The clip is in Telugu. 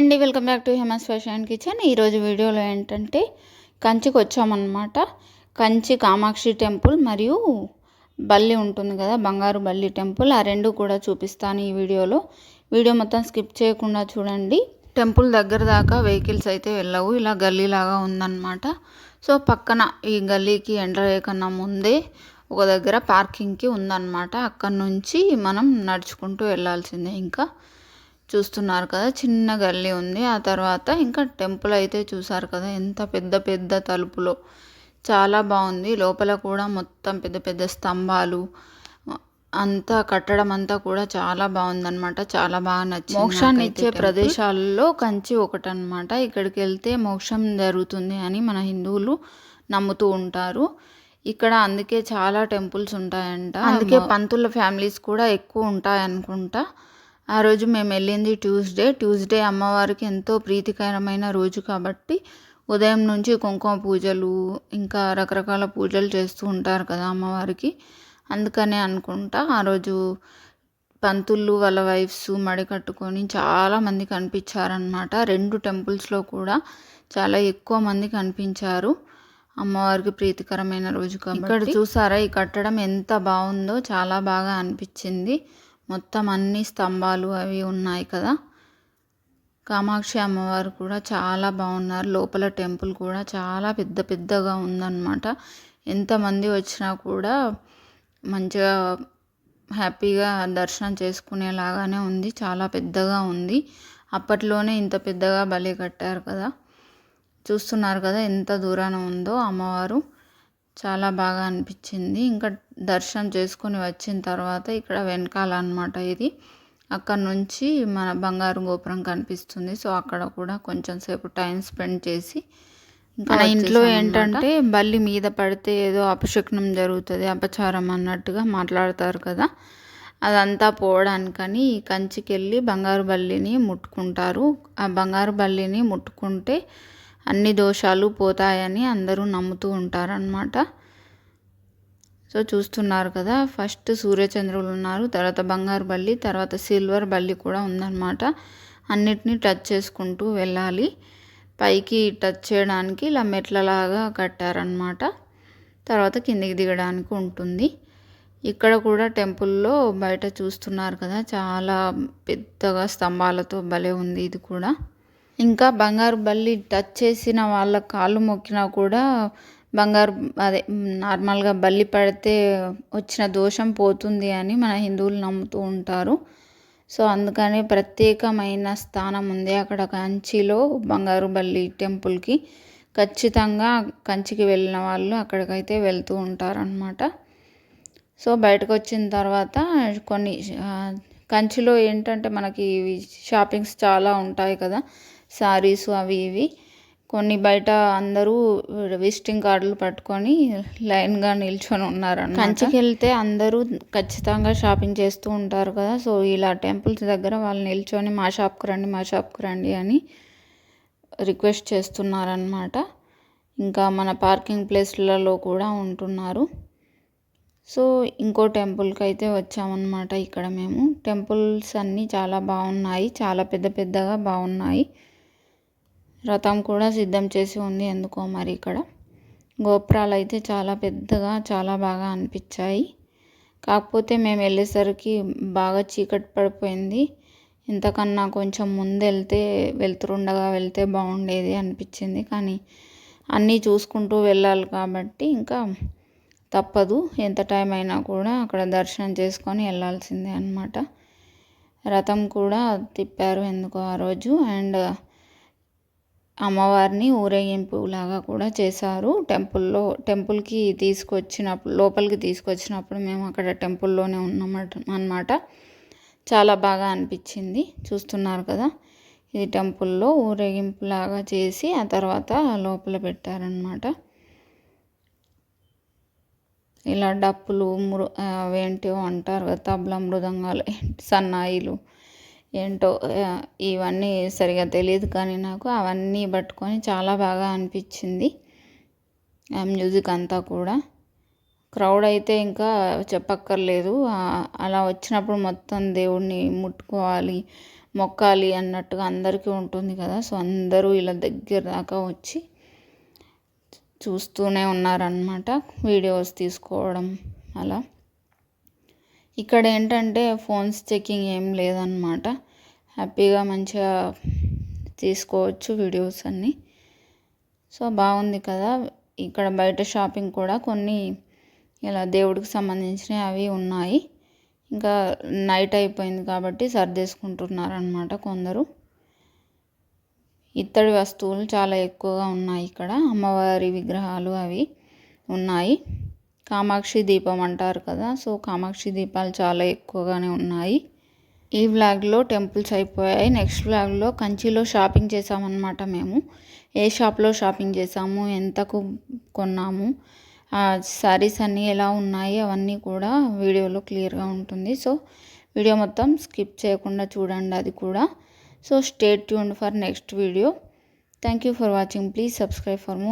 అండి welcome back to Hema's fashion kitchen. ఈరోజు వీడియోలో ఏంటంటే కంచికి వచ్చామన్నమాట. కంచి కామాక్షి టెంపుల్ మరియు బల్లి ఉంటుంది కదా బంగారు బల్లి టెంపుల్. ఆ రెండు కూడా చూపిస్తాను ఈ వీడియోలో. వీడియో మొత్తం స్కిప్ చేయకుండా చూడండి. టెంపుల్ దగ్గర దాకా వెహికల్స్ అయితే వెళ్ళవు. ఇలా గల్లీ లాగా ఉందన్నమాట. సో పక్కన ఈ గల్లీకి ఎంటర్ అయ్యకన్నా ముందే ఒక దగ్గర పార్కింగ్కి ఉందన్నమాట. అక్కడ నుంచి మనం నడుచుకుంటూ వెళ్ళాల్సిందే ఇంకా. చూస్తున్నారు కదా చిన్న గల్లీ ఉంది. ఆ తర్వాత ఇంకా టెంపుల్ అయితే చూసారు కదా ఎంత పెద్ద పెద్ద తలుపులో. చాలా బాగుంది. లోపల కూడా మొత్తం పెద్ద పెద్ద స్తంభాలు. అంతా కట్టడం అంతా కూడా చాలా బాగుందన్నమాట. చాలా బాగా నచ్చింది మోక్షాన్ని ఇచ్చే ప్రదేశాల్లో కంచి ఒకటనమాట ఇక్కడికి వెళ్తే మోక్షం జరుగుతుంది అని మన హిందువులు నమ్ముతూ ఉంటారు. ఇక్కడ అందుకే చాలా టెంపుల్స్ ఉంటాయంట. అందుకే పంతుల ఫ్యామిలీస్ కూడా ఎక్కువ ఉంటాయి అనుకుంటా ఆ రోజు మేము వెళ్ళింది ట్యూస్డే. ట్యూస్డే అమ్మవారికి ఎంతో ప్రీతికరమైన రోజు కాబట్టి ఉదయం నుంచి కుంకుమ పూజలు ఇంకా రకరకాల పూజలు చేస్తూ ఉంటారు కదా అమ్మవారికి. అందుకనే అనుకుంటా ఆ రోజు పంతులు వాళ్ళ వైఫ్స్ మడి కట్టుకొని చాలామంది కనిపించారనమాట రెండు టెంపుల్స్లో కూడా చాలా ఎక్కువ మంది కనిపించారు. అమ్మవారికి ప్రీతికరమైన రోజు కాబట్టి. ఇక్కడ చూసారా ఈ కట్టడం ఎంత బాగుందో చాలా బాగా అనిపించింది. మొత్తం అన్ని స్తంభాలు అవి ఉన్నాయి కదా. కామాక్షి అమ్మవారు కూడా చాలా బాగున్నారు. లోపల టెంపుల్ కూడా చాలా పెద్ద పెద్దగా ఉందన్నమాట. ఎంతమంది వచ్చినా కూడా మంచిగా హ్యాపీగా దర్శనం చేసుకునేలాగానే ఉంది. చాలా పెద్దగా ఉంది. అప్పట్లోనే ఇంత పెద్దగా బలి కట్టారు కదా. చూస్తున్నారు కదా ఎంత దూరాన ఉందో అమ్మవారు. చాలా బాగా అనిపించింది. ఇంకా దర్శనం చేసుకొని వచ్చిన తర్వాత ఇక్కడ వెనకాల అనమాట ఇది. అక్కడ నుంచి మన బంగారు గోపురం కనిపిస్తుంది. సో అక్కడ కూడా కొంచెం సేపు టైం స్పెండ్ చేసి మన ఇంట్లో ఏంటంటే బల్లి మీద పడితే ఏదో అపశకునం జరుగుతుంది అపచారం అన్నట్టుగా మాట్లాడతారు కదా. అదంతా పోవడానికని ఈ కంచికి వెళ్ళి బంగారు బల్లిని ముట్టుకుంటారు. ఆ బంగారు బల్లిని ముట్టుకుంటే అన్ని దోషాలు పోతాయని అందరూ నమ్ముతూ ఉంటారనమాట సో చూస్తున్నారు కదా ఫస్ట్ సూర్యచంద్రులు ఉన్నారు తర్వాత బంగారు బల్లి తర్వాత సిల్వర్ బల్లి కూడా ఉందన్నమాట. అన్నిటినీ టచ్ చేసుకుంటూ వెళ్ళాలి. పైకి టచ్ చేయడానికి ఇలా మెట్లలాగా కట్టారనమాట తర్వాత కిందికి దిగడానికి ఉంటుంది. ఇక్కడ కూడా టెంపుల్లో బయట చూస్తున్నారు కదా చాలా పెద్దగా స్తంభాలతో భలే ఉంది ఇది కూడా. ఇంకా బంగారు బల్లి టచ్ చేసిన వాళ్ళ కాళ్ళు మొక్కినా కూడా బంగారు అదే నార్మల్గా బల్లి పడితే వచ్చిన దోషం పోతుంది అని మన హిందువులు నమ్ముతూ ఉంటారు. సో అందుకని ప్రత్యేకమైన స్థానం ఉంది అక్కడ కంచిలో బంగారు బల్లి టెంపుల్కి. ఖచ్చితంగా కంచికి వెళ్ళిన వాళ్ళు అక్కడికైతే వెళ్తూ ఉంటారనమాట సో బయటకు వచ్చిన తర్వాత కొన్ని కంచిలో ఏంటంటే మనకి షాపింగ్స్ చాలా ఉంటాయి కదా. శారీస్ అవి ఇవి. కొన్ని బయట అందరూ విజిటింగ్ కార్డులు పట్టుకొని లైన్గా నిల్చొని ఉన్నారు కంచికి వెళ్తే అందరూ ఖచ్చితంగా షాపింగ్ చేస్తూ ఉంటారు కదా. సో ఇలా టెంపుల్స్ దగ్గర వాళ్ళు నిల్చొని మా షాప్కి రండి మా షాప్కి రండి అని రిక్వెస్ట్ చేస్తున్నారనమాట ఇంకా మన పార్కింగ్ ప్లేస్లలో కూడా ఉంటున్నారు. సో ఇంకో టెంపుల్కి అయితే వచ్చామన్నమాట ఇక్కడ మేము. టెంపుల్స్ అన్నీ చాలా బాగున్నాయి. చాలా పెద్ద పెద్దగా బాగున్నాయి. రథం కూడా సిద్ధం చేసి ఉంది ఎందుకో మరి ఇక్కడ. గోపురాలు అయితే చాలా పెద్దగా చాలా బాగా అనిపించాయి. కాకపోతే మేము వెళ్ళేసరికి బాగా చీకటి పడిపోయింది. ఇంతకన్నా కొంచెం ముందు వెళ్తే వెళ్తుండగా వెళ్తే బాగుండేది అనిపించింది. కానీ అన్నీ చూసుకుంటూ వెళ్ళాలి కాబట్టి ఇంకా తప్పదు. ఎంత టైం అయినా కూడా అక్కడ దర్శనం చేసుకొని వెళ్ళాల్సిందే అనమాట రథం కూడా తిప్పారు ఎందుకో ఆ రోజు. అండ్ అమ్మవారిని ఊరేగింపు లాగా కూడా చేశారు. టెంపుల్లో టెంపుల్కి తీసుకొచ్చినప్పుడు లోపలికి తీసుకొచ్చినప్పుడు మేము అక్కడ టెంపుల్లోనే ఉన్నాం అనమాట చాలా బాగా అనిపించింది. చూస్తున్నారు కదా ఇది టెంపుల్లో ఊరేగింపు లాగా చేసి ఆ తర్వాత లోపల పెట్టారనమాట ఇలా డప్పులు మృ అవేంటివో అంటారు కదా తబలా మృదంగాలు సన్నాయిలు ఏంటో ఇవన్నీ సరిగా తెలియదు కానీ నాకు అవన్నీ పట్టుకొని చాలా బాగా అనిపించింది. ఆ మ్యూజిక్ అంతా కూడా. క్రౌడ్ అయితే ఇంకా చెప్పక్కర్లేదు. అలా వచ్చినప్పుడు మొత్తం దేవుడిని ముట్టుకోవాలి మొక్కాలి అన్నట్టుగా అందరికీ ఉంటుంది కదా. సో అందరూ ఇలా దగ్గర దాకా వచ్చి చూస్తూనే ఉన్నారనమాట వీడియోస్ తీసుకోవడం అలా. ఇక్కడ ఏంటంటే ఫోన్స్ చెకింగ్ ఏం లేదనమాట హ్యాపీగా మంచిగా తీసుకోవచ్చు వీడియోస్ అన్నీ. సో బాగుంది కదా. ఇక్కడ బయట షాపింగ్ కూడా కొన్ని ఇలా దేవుడికి సంబంధించినవి అవి ఉన్నాయి. ఇంకా నైట్ అయిపోయింది కాబట్టి సర్దేసుకుంటున్నారనమాట కొందరు. ఇత్తడి వస్తువులు చాలా ఎక్కువగా ఉన్నాయి ఇక్కడ. అమ్మవారి విగ్రహాలు అవి ఉన్నాయి. కామాక్షి దీపం అంటారు కదా సో కామాక్షి దీపాలు చాలా ఎక్కువగానే ఉన్నాయి. ఈ వ్లాగ్లో టెంపుల్స్ అయిపోయాయి. నెక్స్ట్ వ్లాగ్లో కంచిలో షాపింగ్ చేసామన్నమాట మేము. ఏ షాప్లో షాపింగ్ చేసాము ఎంతకు కొన్నాము ఆ శారీస్ అన్నీ ఎలా ఉన్నాయి అవన్నీ కూడా వీడియోలో క్లియర్గా ఉంటుంది. సో వీడియో మొత్తం స్కిప్ చేయకుండా చూడండి అది కూడా. So stay tuned for next video. Thank you for watching. Please subscribe for more